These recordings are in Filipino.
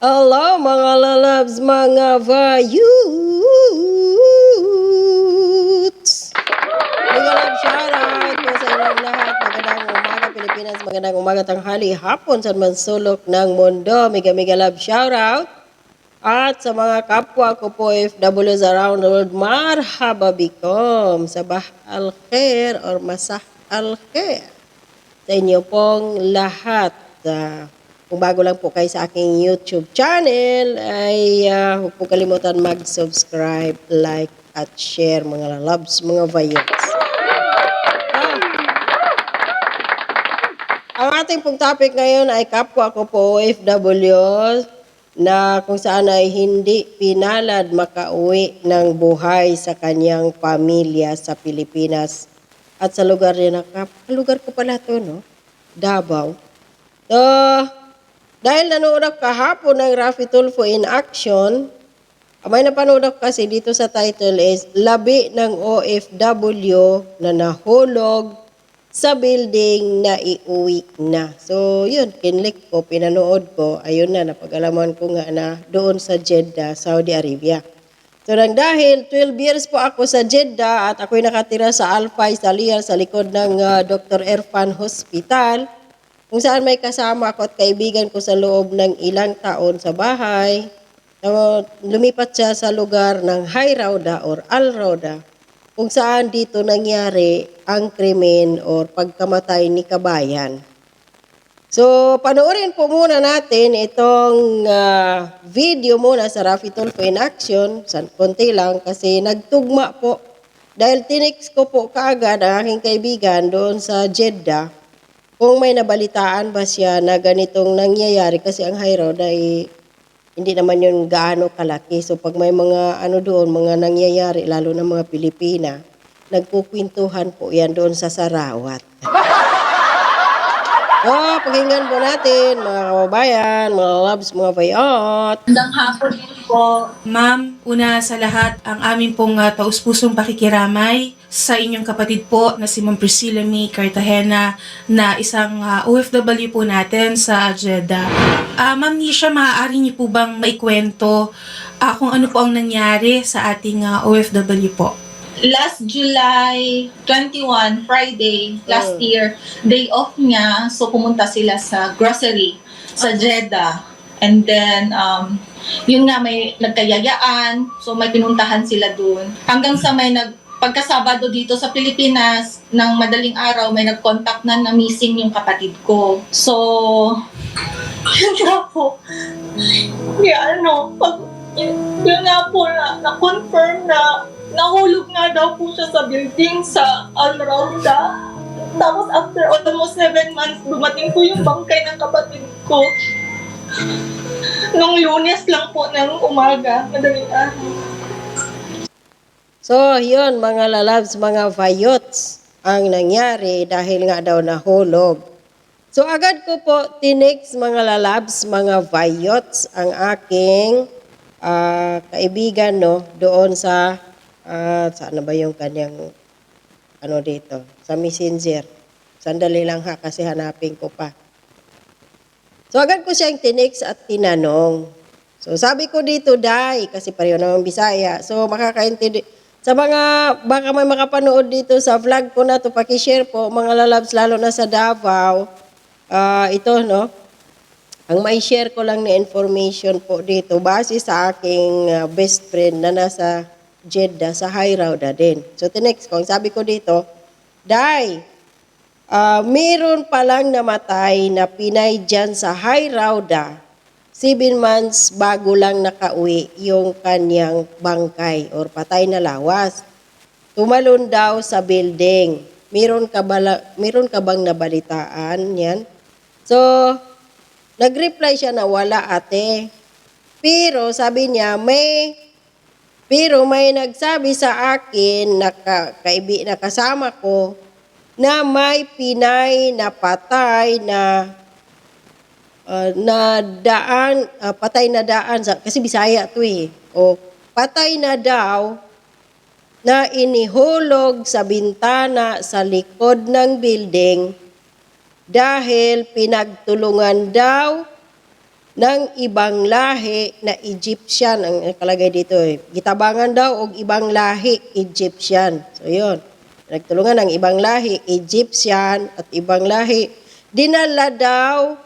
Hello mga lalabs, mga vayoots! Mga love shoutout po sa inyong lahat. Magandang umaga Pilipinas, magandang umaga tanghali, hapon sa man sulok ng mundo. Mega mega love shoutout. At sa mga kapwa ko po FWs around the world, marhaba bikom, sabah al khair or masah al khair sa inyo pong lahat. Ah, kung bago lang po kayo sa aking YouTube channel, ay ah, huwag po kalimutan mag-subscribe, like, at share mga loves, mga vayots. Ah. Ang ating pong topic ngayon ay kapwa ko po OFW na kung saan ay hindi pinalad makauwi ng buhay sa kanyang pamilya sa Pilipinas at sa lugar niya na. Lugar ko pala to, no? Davao. So, dahil nanood ako kahapon ng Rafi Tulfo in action, may napanood ako kasi dito sa title is Labi ng OFW na nahulog sa building na iuwi na. So, yun, kinlik ko, pinanood ko, ayun na, napag-alaman ko nga na doon sa Jeddah, Saudi Arabia. So, nang dahil 12 years po ako sa Jeddah at ako'y nakatira sa Al-Fai sa Liyar sa likod ng ah, Dr. Erfan Hospital, kung saan may kasama ako at kaibigan ko sa loob ng ilang taon sa bahay. So, lumipat siya sa lugar ng High Rauda or Al Rauda kung saan dito nangyari ang krimen or pagkamatay ni Kabayan. So, panoorin po muna natin itong ah, video muna sa Rafi Tulfo in Action. San konti lang kasi nagtugma po. Dahil tinix ko po kaagad ang aking kaibigan doon sa Jeddah kung may nabalitaan ba siya na ganitong nangyayari kasi ang high ay hindi naman yun gaano kalaki. So pag may mga ano doon, mga nangyayari, lalo na mga Pilipina, nagkukwentuhan po yan doon sa Sarawat. Oh, pakinggan po natin, mga kababayan, mga loves, mga bayot. Magandang hapon din po. Ma'am, una sa lahat, ang aming pong uh, taus-pusong pakikiramay sa inyong kapatid po na si Ma'am Priscilla May Cartagena na isang uh, OFW po natin sa Jeddah. Ah, Ma'am Nisha, maaari niyo po bang maikwento ah, kung ano po ang nangyari sa ating ah, OFW po? Last July 21, Friday, last year, day off niya. So, pumunta sila sa grocery sa Jeddah. And then, um, yun nga, may nagkayayaan. So, may pinuntahan sila dun. Hanggang sa may nag, pagkasabado dito sa Pilipinas, ng madaling araw, may nag-contact na na missing yung kapatid ko. So, yun nga po. Kaya ano, pag, yun, yun nga po na, na-confirm na nahulog nga daw po siya sa building sa Al-Rauda. Tapos after almost seven months, dumating po yung bangkay ng kapatid ko. Nung lunes lang po ng umaga, madaling araw. So, yun, mga lalabs, mga vayots, ang nangyari dahil nga daw nahulog. So, agad ko po tinex mga lalabs, mga vayots, ang aking ah, kaibigan, no, doon sa, uh, saan ba yung kanyang, ano dito, sa messenger. Sandali lang ha, kasi hanapin ko pa. So, agad ko siyang tinex at tinanong. So, sabi ko dito, Day, kasi pareho naman Bisaya. So, makakaintindi. Sa mga, baka may makapanood dito sa vlog ko na to, pakishare po, mga lalabs, lalo na sa Davao. Ah, ito, no? Ang may share ko lang na information po dito, base sa aking ah, best friend na nasa Jeddah, sa High Rauda din. So, tinext ko, sabi ko dito, Day, Ah, meron palang namatay na Pinay dyan sa High Rauda. Seven months bago lang nakauwi yung kanyang bangkay or patay na lawas. Tumalon daw sa building. Meron ka, bala, meron ka bang nabalitaan yan? So, nag-reply siya na wala ate. Pero sabi niya, may pero may nagsabi sa akin na ka, kaibi, na kasama ko na may Pinay na patay na uh, na daan, uh, patay na daan, sa, kasi Bisaya to eh. O, patay na daw na inihulog sa bintana sa likod ng building dahil pinagtulungan daw ng ibang lahi na Egyptian ang nakalagay dito eh. Gitabangan daw og ibang lahi Egyptian. So yun. Nagtulungan ng ibang lahi Egyptian at ibang lahi dinala daw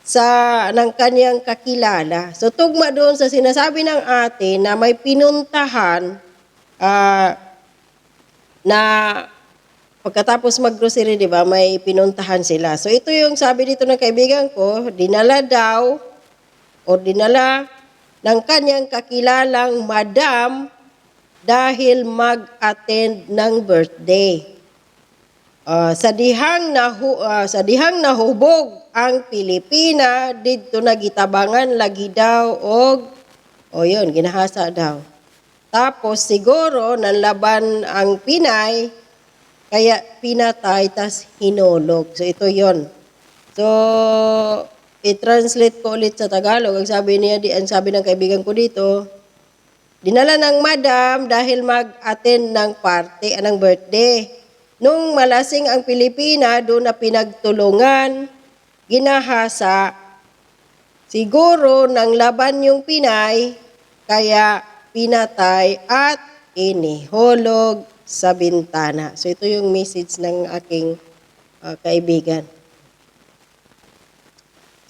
sa ng kanyang kakilala. So tugma doon sa sinasabi ng ate na may pinuntahan ah, na pagkatapos mag-grocery, di ba, may pinuntahan sila. So ito yung sabi dito ng kaibigan ko, dinala daw o dinala ng kanyang kakilalang madam dahil mag-attend ng birthday. Ah, sa dihang nahu, ah, sa dihang nahubog ang Pilipina didto nagitabangan lagi daw og o yun ginahasa daw. Tapos siguro nanlaban ang Pinay kaya pinatay tas hinolog. So ito yon. So i-translate ko ulit sa Tagalog. Ang sabi niya, di, ang sabi ng kaibigan ko dito, dinala ng madam dahil mag-attend ng party, anong birthday. Nung malasing ang Pilipina, doon na pinagtulungan, ginahasa, siguro nang laban yung Pinay, kaya pinatay at inihulog sa bintana. So ito yung message ng aking ah, kaibigan.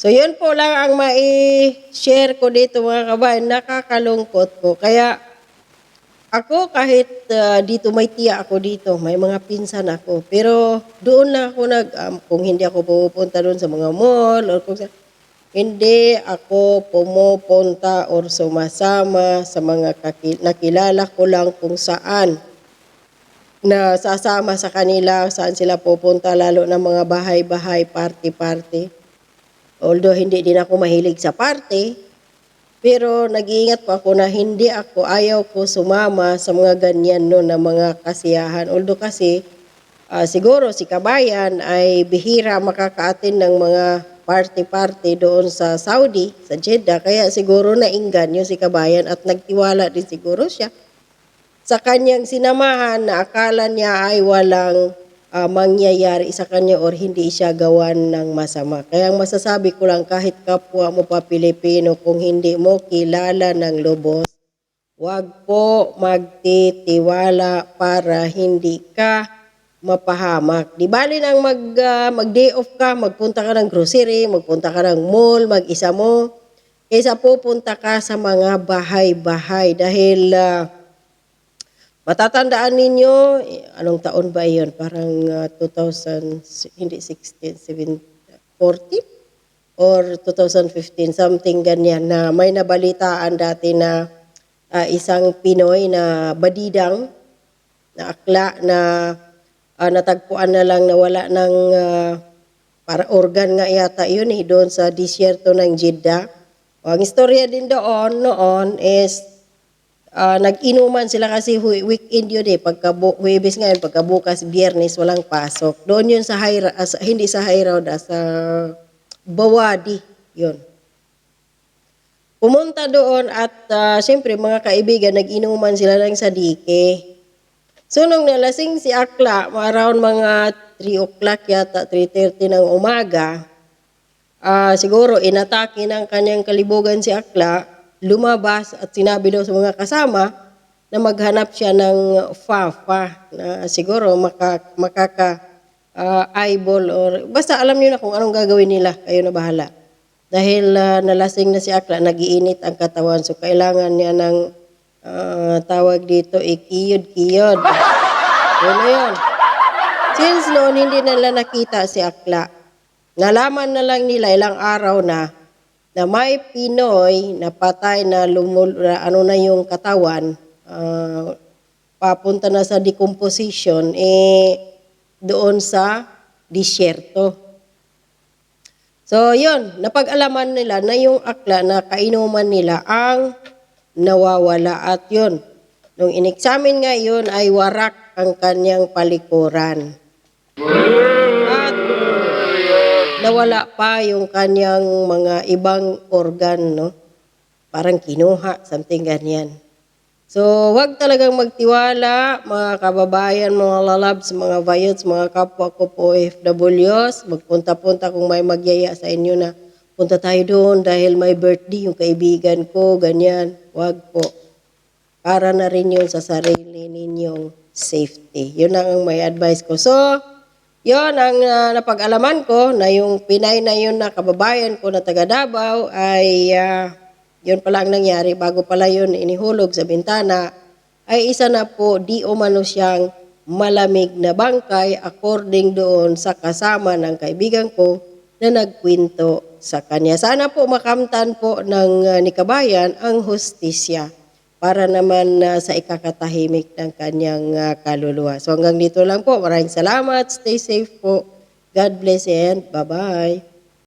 So yun po lang ang mai-share ko dito mga kabayan. Nakakalungkot po. Kaya ako kahit ah, dito may tiya ako dito, may mga pinsan ako. Pero doon lang ako nag, um, kung hindi ako pupunta doon sa mga mall or kung sa, hindi ako pumupunta or sumasama sa mga kaki- nakilala ko lang kung saan na sasama sa kanila, saan sila pupunta, lalo na mga bahay-bahay, party-party. Although hindi din ako mahilig sa party, pero nag-iingat po ako na hindi ako, ayaw ko sumama sa mga ganyan no, na mga kasiyahan. Although kasi, ah, siguro si Kabayan ay bihira makakaatin ng mga party-party doon sa Saudi, sa Jeddah. Kaya siguro nainggan yung si Kabayan at nagtiwala din siguro siya sa kanyang sinamahan na akala niya ay walang ah, mangyayari sa kanya or hindi siya gawan ng masama. Kaya ang masasabi ko lang kahit kapwa mo pa Pilipino kung hindi mo kilala ng lubos, Huwag po magtitiwala para hindi ka mapahamak. Di bali nang mag, ah, mag-day off ka, magpunta ka ng grocery, magpunta ka ng mall, mag-isa mo, kaysa pupunta ka sa mga bahay-bahay dahil ah, matatandaan ninyo, anong taon ba yun? Parang ah, 2000, hindi 16, 17, 14? or 2015, something ganyan na may nabalitaan dati na ah, isang Pinoy na badidang na akla na ah, natagpuan na lang na wala ng ah, para organ nga yata yun eh, doon sa disyerto ng Jeddah. Ang istorya din doon noon is ah, nag-inuman sila kasi weekend yun eh. Pagka Huwebes ngayon, pagka bukas, biyernes, walang pasok. Doon yun sa High, ah, sa- hindi sa High Road, ah, sa Bawadi, yun. Pumunta doon at ah, siyempre mga kaibigan, nag-inuman sila ng sadike. So nung nalasing si Akla, around mga 3 o'clock yata, 3.30 ng umaga, ah, siguro inatake ng kanyang kalibugan si Akla, lumabas at sinabi daw sa mga kasama na maghanap siya ng fafa na siguro maka, makaka ah, eyeball or basta alam niyo na kung anong gagawin nila, kayo na bahala. Dahil ah, nalasing na si Akla, nagiinit ang katawan so kailangan niya ng ah, tawag dito, ikiyod-kiyod. Yun na yun. Since noon, hindi nila nakita si Akla. Nalaman na lang nila ilang araw na na may Pinoy na patay na lumul, ano na yung katawan, ah, papunta na sa decomposition, eh, doon sa disyerto. So, yun, napag-alaman nila na yung akla na kainuman nila ang nawawala at yun. Nung in-examine nga yun ay warak ang kanyang palikuran. At nawala pa yung kanyang mga ibang organ, no? Parang kinuha, something ganyan. So, wag talagang magtiwala, mga kababayan, mga lalabs, mga vayots, mga kapwa ko po OFWs. Magpunta-punta kung may magyaya sa inyo na punta tayo doon dahil may birthday yung kaibigan ko, ganyan. Wag po. Para na rin yun sa sarili ninyong safety. Yun ang may advice ko. So, yun ang ah, napag-alaman ko na yung Pinay na yun na kababayan ko na taga Davao ay ah, yun pala ang nangyari bago pala yun inihulog sa bintana ay isa na po di umano siyang malamig na bangkay according doon sa kasama ng kaibigan ko na nagkwento sa kanya. Sana po makamtan po ng ah, ni kabayan ang hustisya para naman ah, sa ikakatahimik ng kanyang ah, kaluluwa. So hanggang dito lang po. Maraming salamat. Stay safe po. God bless and bye-bye.